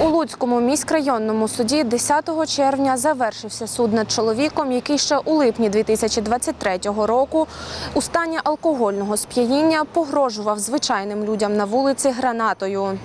У Луцькому міськрайонному суді 10 червня завершився суд над чоловіком, який ще у липні 2023 року у стані алкогольного сп'яніння погрожував звичайним людям на вулиці гранатою.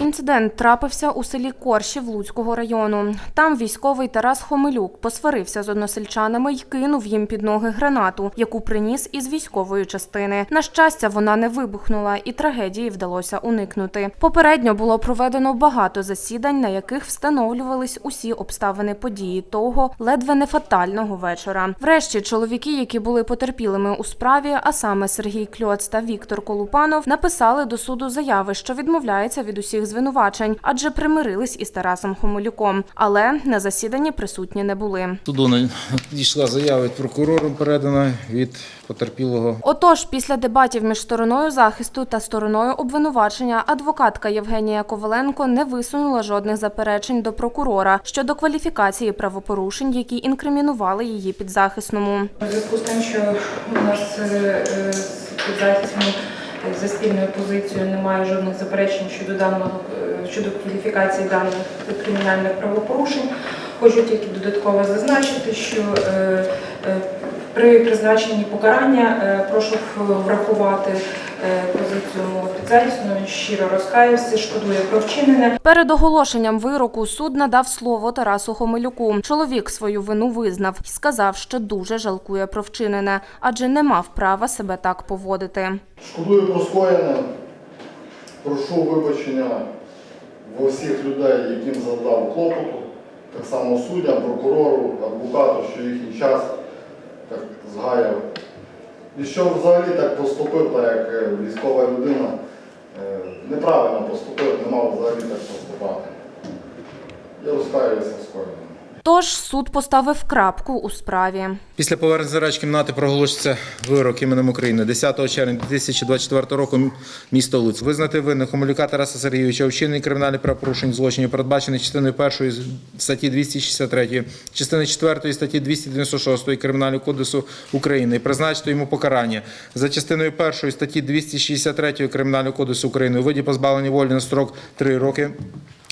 Інцидент трапився у селі Коршів Луцького району. Там військовий Тарас Хомелюк посварився з односельчанами й кинув їм під ноги гранату, яку приніс із військової частини. На щастя, вона не вибухнула, і трагедії вдалося уникнути. Попередньо було проведено багато засідань, на яких встановлювались усі обставини події того ледве не фатального вечора. Врешті чоловіки, які були потерпілими у справі, а саме Сергій Кльоц та Віктор Колупанов, написали до суду заяви, що відмовляється від усіх звинувачень, адже примирились із Тарасом Хомелюком. Але на засіданні присутні не були. Суду надійшла заява від прокурора, передана від потерпілого. Отож, після дебатів між стороною захисту та стороною обвинувачення, адвокатка Євгенія Коваленко не висунула жодних заперечень до прокурора щодо кваліфікації правопорушень, які інкримінували її підзахисному. У зв'язку з тим, що у нас е, за спільною позицією немає жодних заперечень щодо даного е, щодо кваліфікації даних кримінальних правопорушень, хочу тільки додатково зазначити, що е, е, при призначенні покарання прошу врахувати позицію мого. Він щиро розкаявся, шкодує про вчинене. Перед оголошенням вироку суд надав слово Тарасу Хомелюку. Чоловік свою вину визнав і сказав, що дуже жалкує про вчинене, адже не мав права себе так поводити. Шкодую про скоєне. Прошу вибачення в усіх людей, яким завдав клопоту, так само суддям, прокурору, адвокату, що їхній час так згаяв. І що взагалі так поступив, так як е, військова людина, е, неправильно поступив, не мав взагалі так поступати. Я розкаюся в скоєному. Тож суд поставив крапку у справі. Після повернення зарач кімнати проголошується вирок іменем України 10 червня 2024 року місто Луцьк. Визнати винних Хомелюка Тараса Сергійовича у вчиненні кримінальних правопорушень злочинів, передбачених частиною 1 статті 263, частини 4 статті 296 Кримінального кодексу України і призначити йому покарання за частиною 1 статті 263 Кримінального кодексу України у виді позбавлення волі на строк 3 роки.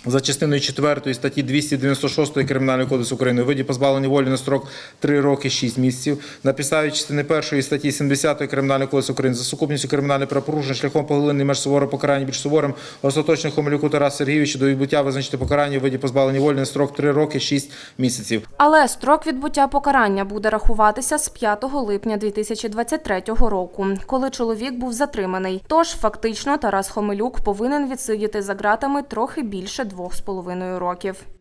За частиною 4 статті 296 Кримінального кодексу України у виді позбавлення волі на строк 3 роки 6 місяців. На підставі частини 1 статті 70 Кримінального кодексу України за сукупністю кримінальних правопорушень шляхом поглинення меж суворого покарання більш суворим остаточно Хомелюку Тарасу Сергійовичу до відбуття визначити покарання у виді позбавлення волі на строк 3 роки 6 місяців. Але строк відбуття покарання буде рахуватися з 5 липня 2023 року, коли чоловік був затриманий. Тож фактично Тарас Хомелюк повинен відсидіти за ґратами трохи більше двох з половиною років.